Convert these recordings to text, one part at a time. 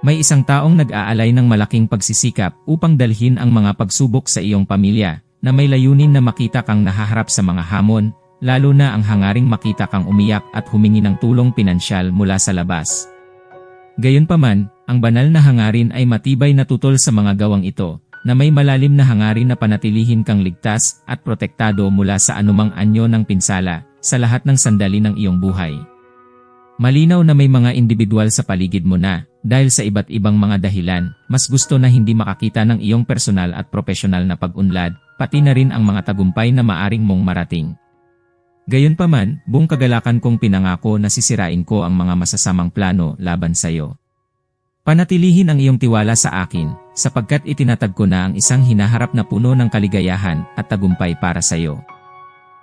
May isang taong nag-aalay ng malaking pagsisikap upang dalhin ang mga pagsubok sa iyong pamilya na may layunin na makita kang nahaharap sa mga hamon, lalo na ang hangaring makita kang umiyak at humingi ng tulong pinansyal mula sa labas. Gayunpaman, ang banal na hangarin ay matibay na tutol sa mga gawang ito, na may malalim na hangarin na panatilihin kang ligtas at protektado mula sa anumang anyo ng pinsala sa lahat ng sandali ng iyong buhay. Malinaw na may mga individual sa paligid mo na, dahil sa iba't ibang mga dahilan, mas gusto na hindi makakita ng iyong personal at profesional na pag-unlad, pati na rin ang mga tagumpay na maaring mong marating. Gayunpaman, buong kagalakan kong pinangako na sisirain ko ang mga masasamang plano laban sa iyo. Panatilihin ang iyong tiwala sa akin, sapagkat itinatag ko na ang isang hinaharap na puno ng kaligayahan at tagumpay para sa iyo.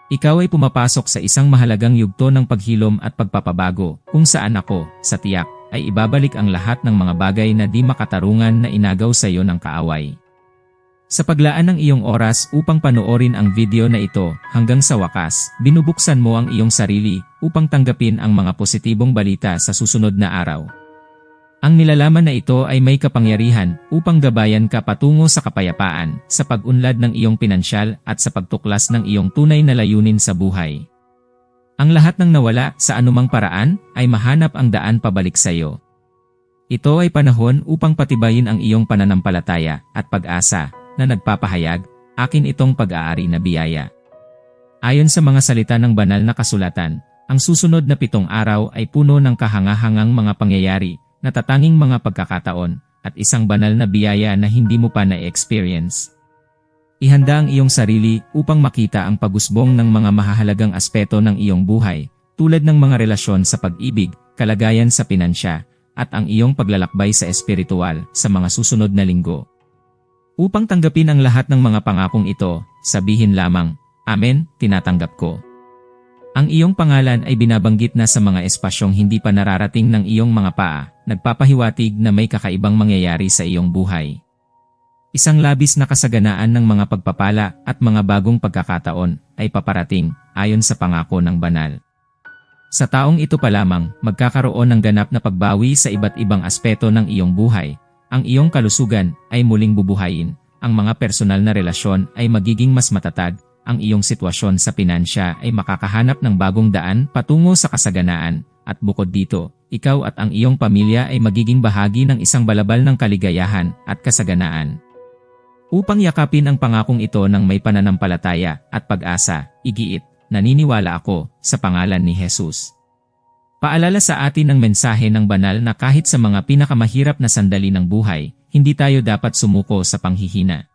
Ikaw ay pumapasok sa isang mahalagang yugto ng paghilom at pagpapabago, kung saan ako, sa tiyak, ay ibabalik ang lahat ng mga bagay na di makatarungan na inagaw sa iyo ng kaaway. Sa paglaan ng iyong oras upang panoorin ang video na ito, hanggang sa wakas, binubuksan mo ang iyong sarili upang tanggapin ang mga positibong balita sa susunod na araw. Ang nilalaman na ito ay may kapangyarihan upang gabayan ka patungo sa kapayapaan, sa pag-unlad ng iyong pinansyal at sa pagtuklas ng iyong tunay na layunin sa buhay. Ang lahat ng nawala sa anumang paraan ay mahanap ang daan pabalik sa iyo. Ito ay panahon upang patibayin ang iyong pananampalataya at pag-asa na nagpapahayag, akin itong pag-aari na biyaya. Ayon sa mga salita ng banal na kasulatan, ang susunod na pitong araw ay puno ng kahangahangang mga pangyayari natatanging mga pagkakataon, at isang banal na biyaya na hindi mo pa na-experience. Ihanda ang iyong sarili upang makita ang pagusbong ng mga mahahalagang aspeto ng iyong buhay, tulad ng mga relasyon sa pag-ibig, kalagayan sa pinansya, at ang iyong paglalakbay sa espiritual sa mga susunod na linggo. Upang tanggapin ang lahat ng mga pangakong ito, sabihin lamang, Amen, tinatanggap ko. Ang iyong pangalan ay binabanggit na sa mga espasyong hindi pa nararating ng iyong mga paa, nagpapahiwatig na may kakaibang mangyayari sa iyong buhay. Isang labis na kasaganaan ng mga pagpapala at mga bagong pagkakataon ay paparating ayon sa pangako ng banal. Sa taong ito pa lamang, magkakaroon ng ganap na pagbawi sa iba't ibang aspeto ng iyong buhay. Ang iyong kalusugan ay muling bubuhayin, ang mga personal na relasyon ay magiging mas matatag, ang iyong sitwasyon sa pinansya ay makakahanap ng bagong daan patungo sa kasaganaan, at bukod dito, ikaw at ang iyong pamilya ay magiging bahagi ng isang balabal ng kaligayahan at kasaganaan. Upang yakapin ang pangakong ito ng may pananampalataya at pag-asa, igiit, naniniwala ako sa pangalan ni Jesus. Paalala sa atin ang mensahe ng banal na kahit sa mga pinakamahirap na sandali ng buhay, hindi tayo dapat sumuko sa panghihina.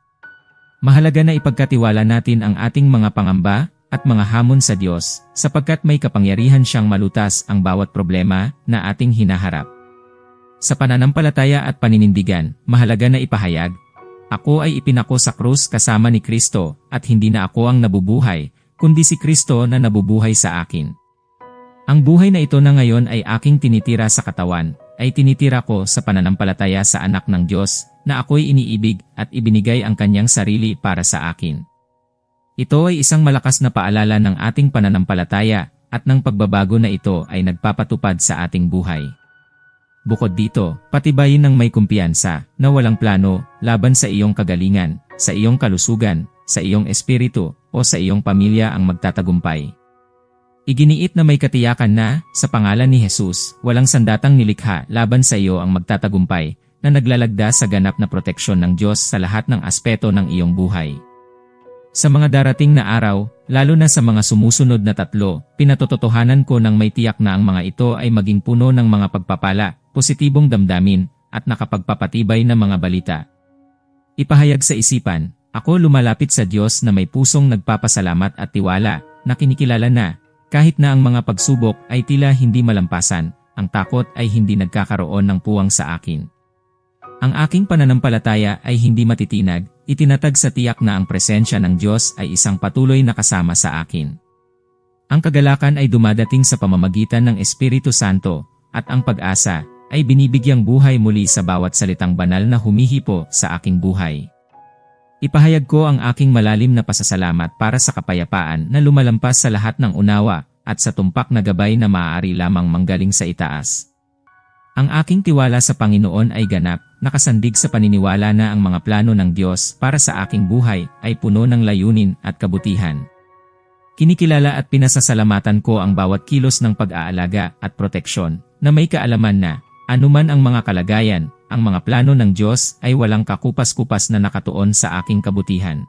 Mahalaga na ipagkatiwala natin ang ating mga pangamba at mga hamon sa Diyos sapagkat may kapangyarihan siyang malutas ang bawat problema na ating hinaharap. Sa pananampalataya at paninindigan, mahalaga na ipahayag, Ako ay ipinako sa krus kasama ni Kristo at hindi na ako ang nabubuhay, kundi si Kristo na nabubuhay sa akin. Ang buhay na ito na ngayon ay aking tinitira sa katawan, ay tinitira ko sa pananampalataya sa anak ng Diyos na ako'y iniibig at ibinigay ang kanyang sarili para sa akin. Ito ay isang malakas na paalala ng ating pananampalataya at ng pagbabago na ito ay nagpapatupad sa ating buhay. Bukod dito, patibayin ng may kumpiyansa na walang plano laban sa iyong kagalingan, sa iyong kalusugan, sa iyong espiritu o sa iyong pamilya ang magtatagumpay. Iginiit na may katiyakan na, sa pangalan ni Jesus, walang sandatang nilikha laban sa iyo ang magtatagumpay na naglalagda sa ganap na proteksyon ng Diyos sa lahat ng aspeto ng iyong buhay. Sa mga darating na araw, lalo na sa mga sumusunod na tatlo, pinatototohanan ko ng may tiyak na ang mga ito ay maging puno ng mga pagpapala, positibong damdamin, at nakapagpapatibay na mga balita. Ipahayag sa isipan, ako lumalapit sa Diyos na may pusong nagpapasalamat at tiwala, na kinikilala na, kahit na ang mga pagsubok ay tila hindi malampasan, ang takot ay hindi nagkakaroon ng puwang sa akin. Ang aking pananampalataya ay hindi matitinag, itinatag sa tiyak na ang presensya ng Diyos ay isang patuloy na kasama sa akin. Ang kagalakan ay dumadating sa pamamagitan ng Espiritu Santo, at ang pag-asa ay binibigyang buhay muli sa bawat salitang banal na humihipo sa aking buhay. Ipahayag ko ang aking malalim na pasasalamat para sa kapayapaan na lumalampas sa lahat ng unawa at sa tumpak na gabay na maaari lamang manggaling sa itaas. Ang aking tiwala sa Panginoon ay ganap, nakasandig sa paniniwala na ang mga plano ng Diyos para sa aking buhay ay puno ng layunin at kabutihan. Kinikilala at pinasasalamatan ko ang bawat kilos ng pag-aalaga at proteksyon na may kaalaman na, anuman ang mga kalagayan, ang mga plano ng Diyos ay walang kakupas-kupas na nakatuon sa aking kabutihan.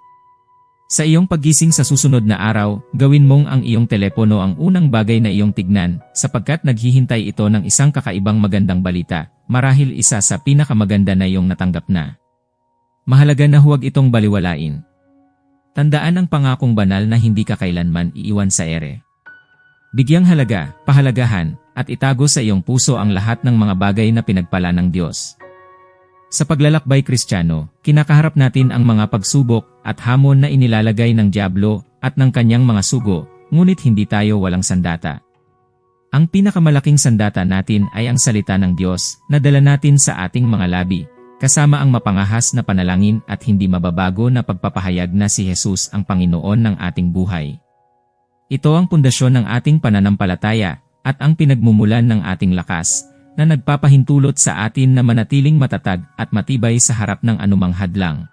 Sa iyong paggising sa susunod na araw, gawin mong ang iyong telepono ang unang bagay na iyong tignan, sapagkat naghihintay ito ng isang kakaibang magandang balita, marahil isa sa pinakamaganda na iyong natanggap na. Mahalaga na huwag itong baliwalain. Tandaan ang pangakong banal na hindi ka kailanman iiwan sa ere. Bigyang halaga, pahalagahan, at itago sa iyong puso ang lahat ng mga bagay na pinagpala ng Diyos. Sa paglalakbay kristyano, kinakaharap natin ang mga pagsubok at hamon na inilalagay ng Diablo at ng kanyang mga sugo, ngunit hindi tayo walang sandata. Ang pinakamalaking sandata natin ay ang salita ng Diyos na dala natin sa ating mga labi, kasama ang mapangahas na panalangin at hindi mababago na pagpapahayag na si Jesus ang Panginoon ng ating buhay. Ito ang pundasyon ng ating pananampalataya at ang pinagmumulan ng ating lakas na nagpapahintulot sa atin na manatiling matatag at matibay sa harap ng anumang hadlang.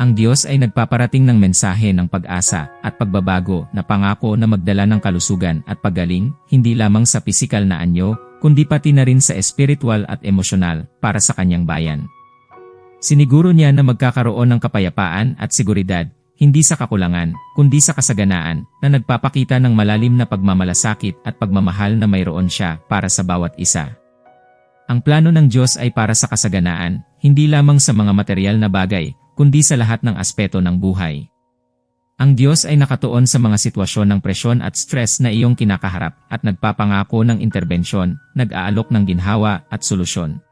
Ang Diyos ay nagpaparating ng mensahe ng pag-asa at pagbabago na pangako na magdala ng kalusugan at paggaling hindi lamang sa pisikal na anyo kundi pati na rin sa espiritual at emosyonal para sa kanyang bayan. Siniguro niya na magkakaroon ng kapayapaan at seguridad, hindi sa kakulangan, kundi sa kasaganaan, na nagpapakita ng malalim na pagmamalasakit at pagmamahal na mayroon siya para sa bawat isa. Ang plano ng Diyos ay para sa kasaganaan, hindi lamang sa mga material na bagay, kundi sa lahat ng aspeto ng buhay. Ang Diyos ay nakatuon sa mga sitwasyon ng presyon at stress na iyong kinakaharap at nagpapangako ng interbensyon, nag-aalok ng ginhawa at solusyon.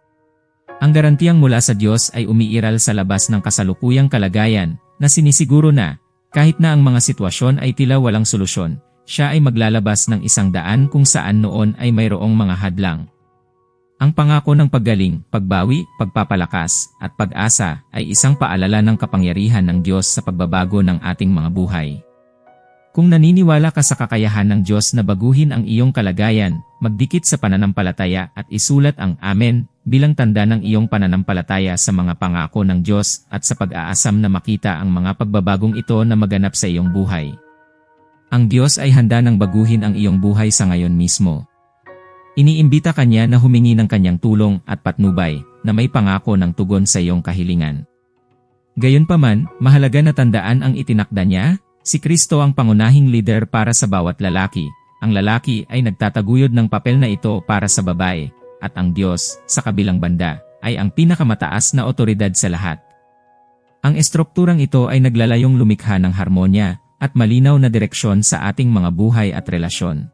Ang garantiyang mula sa Diyos ay umiiral sa labas ng kasalukuyang kalagayan na sinisiguro na, kahit na ang mga sitwasyon ay tila walang solusyon, siya ay maglalabas ng isang daan kung saan noon ay mayroong mga hadlang. Ang pangako ng paggaling, pagbawi, pagpapalakas, at pag-asa ay isang paalala ng kapangyarihan ng Diyos sa pagbabago ng ating mga buhay. Kung naniniwala ka sa kakayahan ng Diyos na baguhin ang iyong kalagayan, magdikit sa pananampalataya at isulat ang Amen bilang tanda ng iyong pananampalataya sa mga pangako ng Diyos at sa pag-aasam na makita ang mga pagbabagong ito na maganap sa iyong buhay. Ang Diyos ay handa ng baguhin ang iyong buhay sa ngayon mismo. Iniimbita kanya na humingi ng kanyang tulong at patnubay na may pangako ng tugon sa iyong kahilingan. Gayunpaman, mahalaga na tandaan ang itinakda niya, si Kristo ang pangunahing leader para sa bawat lalaki. Ang lalaki ay nagtataguyod ng papel na ito para sa babae, at ang Diyos, sa kabilang banda, ay ang pinakamataas na otoridad sa lahat. Ang estrukturang ito ay naglalayong lumikha ng harmonya at malinaw na direksyon sa ating mga buhay at relasyon.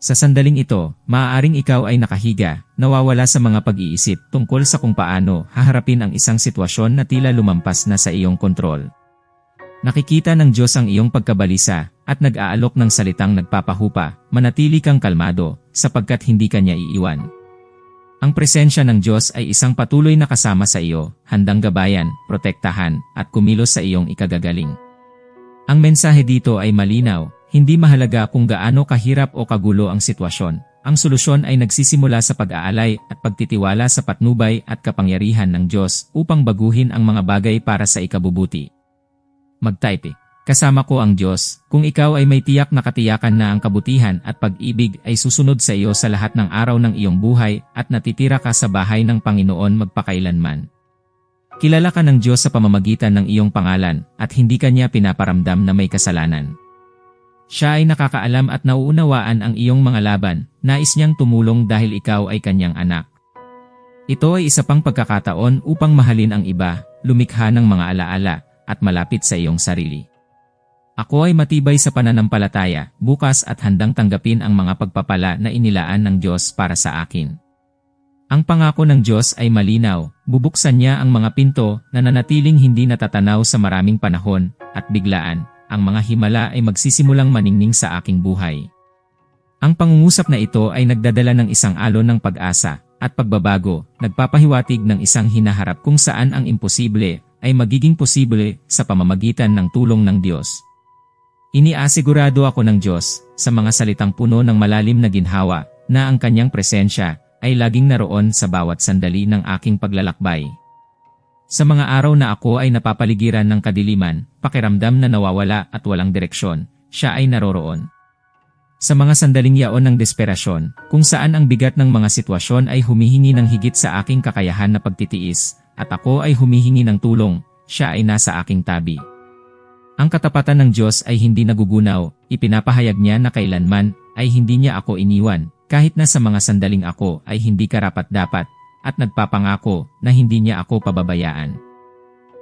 Sa sandaling ito, maaaring ikaw ay nakahiga, nawawala sa mga pag-iisip tungkol sa kung paano haharapin ang isang sitwasyon na tila lumampas na sa iyong kontrol. Nakikita ng Diyos ang iyong pagkabalisa at nag-aalok ng salitang nagpapahupa, manatili kang kalmado sapagkat hindi kanya iiwan. Ang presensya ng Diyos ay isang patuloy na kasama sa iyo, handang gabayan, protektahan, at kumilos sa iyong ikagagaling. Ang mensahe dito ay malinaw, hindi mahalaga kung gaano kahirap o kagulo ang sitwasyon. Ang solusyon ay nagsisimula sa pag-aalay at pagtitiwala sa patnubay at kapangyarihan ng Diyos upang baguhin ang mga bagay para sa ikabubuti. Mag-type Kasama ko ang Diyos, kung ikaw ay may tiyak na katiyakan na ang kabutihan at pag-ibig ay susunod sa iyo sa lahat ng araw ng iyong buhay at natitira ka sa bahay ng Panginoon magpakailanman. Kilala ka ng Diyos sa pamamagitan ng iyong pangalan at hindi kanya pinaparamdam na may kasalanan. Siya ay nakakaalam at nauunawaan ang iyong mga laban, nais niyang tumulong dahil ikaw ay kanyang anak. Ito ay isa pang pagkakataon upang mahalin ang iba, lumikha ng mga alaala, at malapit sa iyong sarili. Ako ay matibay sa pananampalataya, bukas at handang tanggapin ang mga pagpapala na inilaan ng Diyos para sa akin. Ang pangako ng Diyos ay malinaw, bubuksan niya ang mga pinto na nanatiling hindi natatanaw sa maraming panahon at biglaan, ang mga himala ay magsisimulang maningning sa aking buhay. Ang pangungusap na ito ay nagdadala ng isang alon ng pag-asa at pagbabago, nagpapahiwatig ng isang hinaharap kung saan ang imposible ay magiging posible sa pamamagitan ng tulong ng Diyos. Iniasigurado ako ng Diyos sa mga salitang puno ng malalim na ginhawa na ang kanyang presensya ay laging naroon sa bawat sandali ng aking paglalakbay. Sa mga araw na ako ay napapaligiran ng kadiliman, pakiramdam na nawawala at walang direksyon, siya ay naroroon. Sa mga sandaling yaon ng desperasyon, kung saan ang bigat ng mga sitwasyon ay humihingi ng higit sa aking kakayahan na pagtitiis, at ako ay humihingi ng tulong, siya ay nasa aking tabi. Ang katapatan ng Diyos ay hindi nagugunaw, ipinapahayag niya na kailanman ay hindi niya ako iniwan, kahit na sa mga sandaling ako ay hindi karapat-dapat, at nagpapangako na hindi niya ako pababayaan.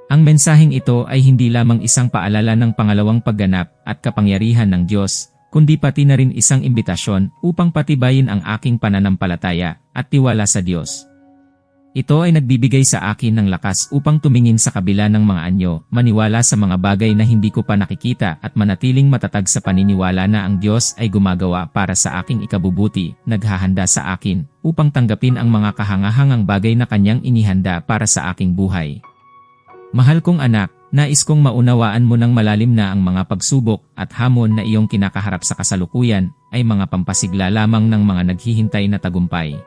Ang mensaheng ito ay hindi lamang isang paalala ng pangalawang pagganap at kapangyarihan ng Diyos, kundi pati na rin isang imbitasyon upang patibayin ang aking pananampalataya at tiwala sa Diyos. Ito ay nagbibigay sa akin ng lakas upang tumingin sa kabila ng mga anyo, maniwala sa mga bagay na hindi ko pa nakikita at manatiling matatag sa paniniwala na ang Diyos ay gumagawa para sa aking ikabubuti, naghahanda sa akin, upang tanggapin ang mga kahangahangang bagay na kanyang inihanda para sa aking buhay. Mahal kong anak, nais kong maunawaan mo ng malalim na ang mga pagsubok at hamon na iyong kinakaharap sa kasalukuyan ay mga pampasigla lamang ng mga naghihintay na tagumpay.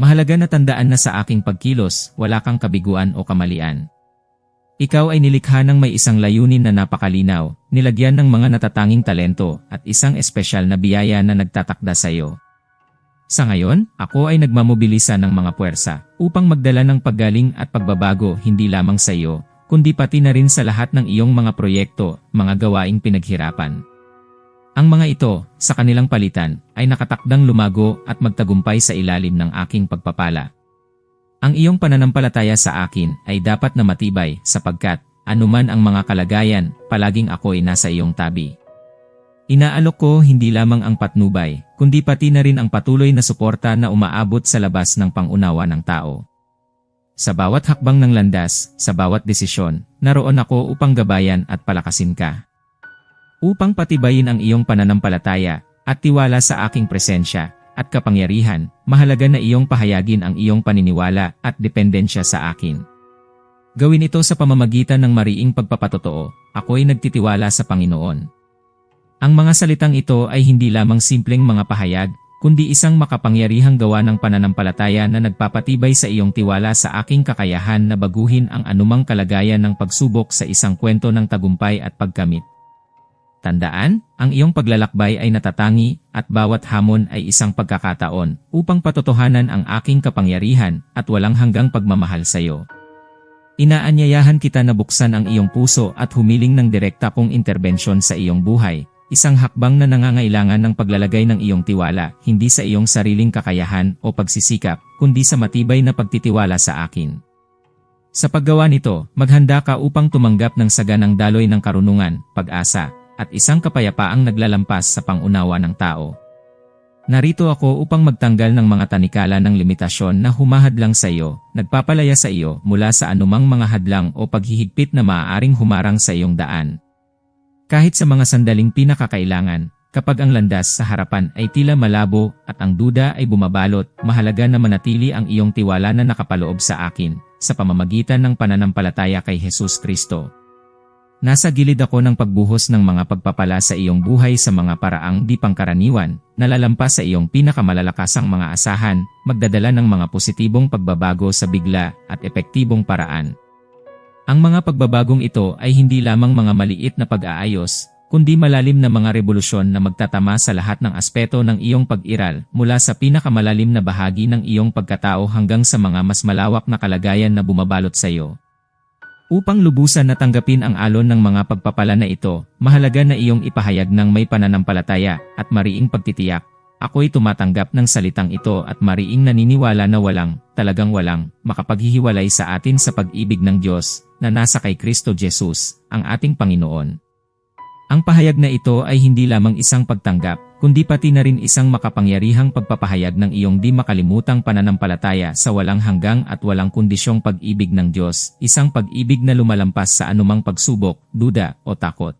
Mahalaga na tandaan na sa aking pagkilos, wala kang kabiguan o kamalian. Ikaw ay nilikha ng may isang layunin na napakalinaw, nilagyan ng mga natatanging talento at isang espesyal na biyaya na nagtatakda sa iyo. Sa ngayon, ako ay nagmamobilisa ng mga puwersa upang magdala ng paggaling at pagbabago hindi lamang sa iyo, kundi pati na rin sa lahat ng iyong mga proyekto, mga gawaing pinaghirapan. Ang mga ito, sa kanilang palitan, ay nakatakdang lumago at magtagumpay sa ilalim ng aking pagpapala. Ang iyong pananampalataya sa akin ay dapat na matibay sapagkat, anuman ang mga kalagayan, palaging ako ay nasa iyong tabi. Inaalok ko hindi lamang ang patnubay, kundi pati na rin ang patuloy na suporta na umaabot sa labas ng pangunawa ng tao. Sa bawat hakbang ng landas, sa bawat desisyon, naroon ako upang gabayan at palakasin ka upang patibayin ang iyong pananampalataya at tiwala sa aking presensya at kapangyarihan, mahalaga na iyong pahayagin ang iyong paniniwala at dependensya sa akin. Gawin ito sa pamamagitan ng mariing pagpapatotoo, ako'y nagtitiwala sa Panginoon. Ang mga salitang ito ay hindi lamang simpleng mga pahayag, kundi isang makapangyarihang gawa ng pananampalataya na nagpapatibay sa iyong tiwala sa aking kakayahan na baguhin ang anumang kalagayan ng pagsubok sa isang kwento ng tagumpay at pagkamit. Tandaan, ang iyong paglalakbay ay natatangi at bawat hamon ay isang pagkakataon upang patotohanan ang aking kapangyarihan at walang hanggang pagmamahal sa iyo. Inaanyayahan kita na buksan ang iyong puso at humiling ng direkta kong interbensyon sa iyong buhay, isang hakbang na nangangailangan ng paglalagay ng iyong tiwala hindi sa iyong sariling kakayahan o pagsisikap, kundi sa matibay na pagtitiwala sa akin. Sa paggawa nito, maghanda ka upang tumanggap ng saganang daloy ng karunungan, pag-asa, at isang kapayapaang naglalampas sa pangunawa ng tao. Narito ako upang magtanggal ng mga tanikala ng limitasyon na humahadlang sa iyo, nagpapalaya sa iyo mula sa anumang mga hadlang o paghihigpit na maaaring humarang sa iyong daan. Kahit sa mga sandaling pinakakailangan, kapag ang landas sa harapan ay tila malabo at ang duda ay bumabalot, mahalaga na manatili ang iyong tiwala na nakapaloob sa akin, sa pamamagitan ng pananampalataya kay Jesus Kristo. Nasa gilid ako ng pagbuhos ng mga pagpapala sa iyong buhay sa mga paraang di pangkaraniwan, nalalampas sa iyong pinakamalalakasang mga asahan, magdadala ng mga positibong pagbabago sa bigla at epektibong paraan. Ang mga pagbabagong ito ay hindi lamang mga maliit na pag-aayos, kundi malalim na mga revolusyon na magtatama sa lahat ng aspeto ng iyong pag-iral mula sa pinakamalalim na bahagi ng iyong pagkatao hanggang sa mga mas malawak na kalagayan na bumabalot sa iyo. Upang lubusan na tanggapin ang alon ng mga pagpapala na ito, mahalaga na iyong ipahayag ng may pananampalataya at mariing pagtitiyak. Ako'y tumatanggap ng salitang ito at mariing naniniwala na walang, talagang walang, makapaghihiwalay sa atin sa pag-ibig ng Diyos na nasa kay Kristo Jesus, ang ating Panginoon. Ang pahayag na ito ay hindi lamang isang pagtanggap, kundi pati na rin isang makapangyarihang pagpapahayag ng iyong di makalimutang pananampalataya sa walang hanggang at walang kondisyong pag-ibig ng Diyos, isang pag-ibig na lumalampas sa anumang pagsubok, duda o takot.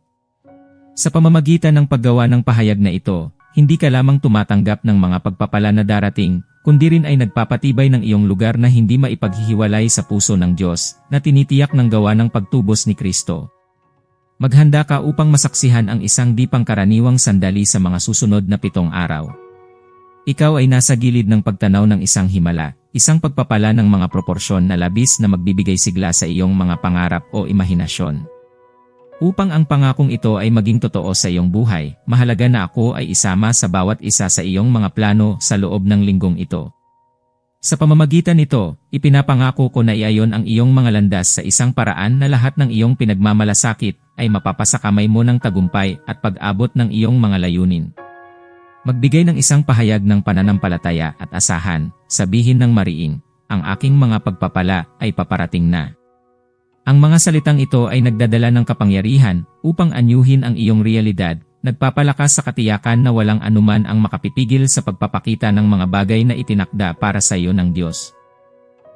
Sa pamamagitan ng paggawa ng pahayag na ito, hindi ka lamang tumatanggap ng mga pagpapala na darating, kundi rin ay nagpapatibay ng iyong lugar na hindi maipaghihiwalay sa puso ng Diyos, na tinitiyak ng gawa ng pagtubos ni Kristo. Maghanda ka upang masaksihan ang isang di pangkaraniwang sandali sa mga susunod na pitong araw. Ikaw ay nasa gilid ng pagtanaw ng isang himala, isang pagpapala ng mga proporsyon na labis na magbibigay sigla sa iyong mga pangarap o imahinasyon. Upang ang pangakong ito ay maging totoo sa iyong buhay, mahalaga na ako ay isama sa bawat isa sa iyong mga plano sa loob ng linggong ito. Sa pamamagitan nito, ipinapangako ko na iayon ang iyong mga landas sa isang paraan na lahat ng iyong pinagmamalasakit ay mapapasakamay mo ng tagumpay at pag-abot ng iyong mga layunin. Magbigay ng isang pahayag ng pananampalataya at asahan, sabihin ng mariing, ang aking mga pagpapala ay paparating na. Ang mga salitang ito ay nagdadala ng kapangyarihan upang anyuhin ang iyong realidad nagpapalakas sa katiyakan na walang anuman ang makapipigil sa pagpapakita ng mga bagay na itinakda para sa iyo ng Diyos.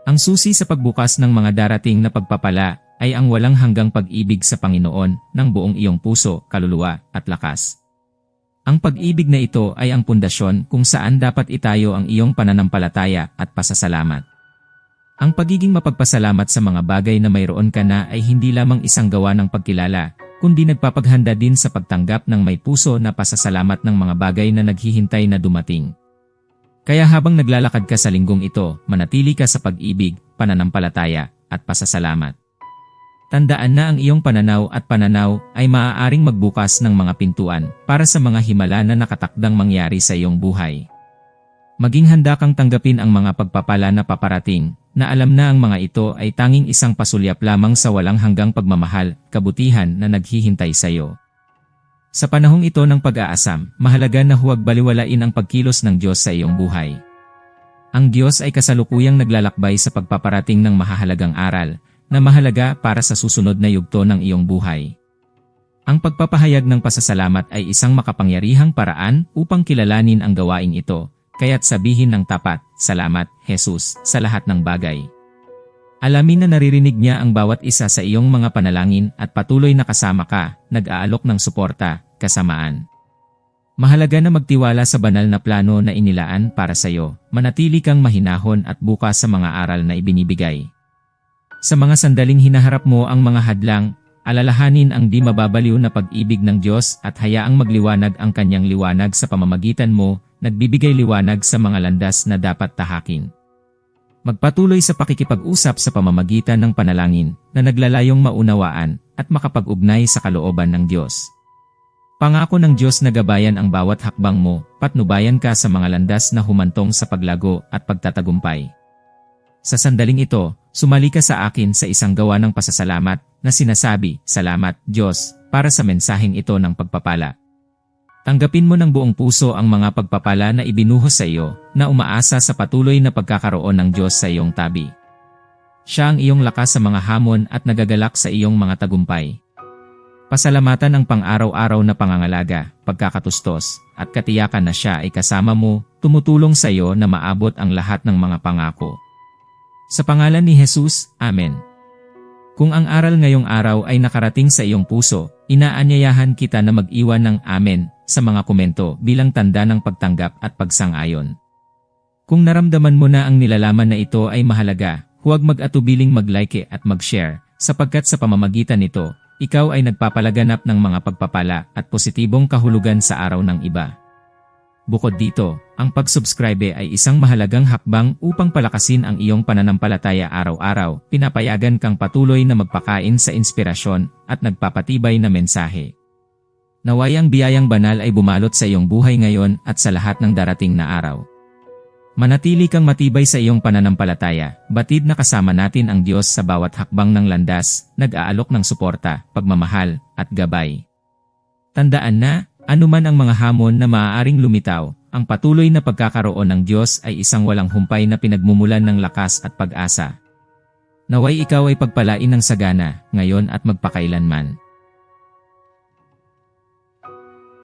Ang susi sa pagbukas ng mga darating na pagpapala ay ang walang hanggang pag-ibig sa Panginoon ng buong iyong puso, kaluluwa at lakas. Ang pag-ibig na ito ay ang pundasyon kung saan dapat itayo ang iyong pananampalataya at pasasalamat. Ang pagiging mapagpasalamat sa mga bagay na mayroon ka na ay hindi lamang isang gawa ng pagkilala, kundi nagpapaghanda din sa pagtanggap ng may puso na pasasalamat ng mga bagay na naghihintay na dumating. Kaya habang naglalakad ka sa linggong ito, manatili ka sa pag-ibig, pananampalataya, at pasasalamat. Tandaan na ang iyong pananaw at pananaw ay maaaring magbukas ng mga pintuan para sa mga himala na nakatakdang mangyari sa iyong buhay. Maging handa kang tanggapin ang mga pagpapala na paparating, na alam na ang mga ito ay tanging isang pasulyap lamang sa walang hanggang pagmamahal, kabutihan na naghihintay sa iyo. Sa panahong ito ng pag-aasam, mahalaga na huwag baliwalain ang pagkilos ng Diyos sa iyong buhay. Ang Diyos ay kasalukuyang naglalakbay sa pagpaparating ng mahahalagang aral na mahalaga para sa susunod na yugto ng iyong buhay. Ang pagpapahayag ng pasasalamat ay isang makapangyarihang paraan upang kilalanin ang gawaing ito Kaya't sabihin ng tapat, Salamat, Jesus, sa lahat ng bagay. Alamin na naririnig niya ang bawat isa sa iyong mga panalangin at patuloy na kasama ka, nag-aalok ng suporta, kasamaan. Mahalaga na magtiwala sa banal na plano na inilaan para sa iyo, manatili kang mahinahon at bukas sa mga aral na ibinibigay. Sa mga sandaling hinaharap mo ang mga hadlang, alalahanin ang di mababaliw na pag-ibig ng Diyos at hayaang magliwanag ang kanyang liwanag sa pamamagitan mo nagbibigay liwanag sa mga landas na dapat tahakin. Magpatuloy sa pakikipag-usap sa pamamagitan ng panalangin na naglalayong maunawaan at makapag-ugnay sa kalooban ng Diyos. Pangako ng Diyos na gabayan ang bawat hakbang mo, patnubayan ka sa mga landas na humantong sa paglago at pagtatagumpay. Sa sandaling ito, sumali ka sa akin sa isang gawa ng pasasalamat na sinasabi, Salamat, Diyos, para sa mensaheng ito ng pagpapala. Tanggapin mo ng buong puso ang mga pagpapala na ibinuhos sa iyo na umaasa sa patuloy na pagkakaroon ng Diyos sa iyong tabi. Siya ang iyong lakas sa mga hamon at nagagalak sa iyong mga tagumpay. Pasalamatan ang pang-araw-araw na pangangalaga, pagkakatustos, at katiyakan na siya ay kasama mo, tumutulong sa iyo na maabot ang lahat ng mga pangako. Sa pangalan ni Jesus, Amen. Kung ang aral ngayong araw ay nakarating sa iyong puso, inaanyayahan kita na mag-iwan ng Amen sa mga komento bilang tanda ng pagtanggap at pagsang-ayon. Kung naramdaman mo na ang nilalaman na ito ay mahalaga, huwag mag-atubiling mag-like at mag-share, sapagkat sa pamamagitan nito, ikaw ay nagpapalaganap ng mga pagpapala at positibong kahulugan sa araw ng iba. Bukod dito, ang pag-subscribe ay isang mahalagang hakbang upang palakasin ang iyong pananampalataya araw-araw, pinapayagan kang patuloy na magpakain sa inspirasyon at nagpapatibay na mensahe. Naway ang biyayang banal ay bumalot sa iyong buhay ngayon at sa lahat ng darating na araw. Manatili kang matibay sa iyong pananampalataya, batid na kasama natin ang Diyos sa bawat hakbang ng landas, nag-aalok ng suporta, pagmamahal, at gabay. Tandaan na, anuman ang mga hamon na maaaring lumitaw, ang patuloy na pagkakaroon ng Diyos ay isang walang humpay na pinagmumulan ng lakas at pag-asa. Naway ikaw ay pagpalain ng sagana, ngayon at magpakailanman.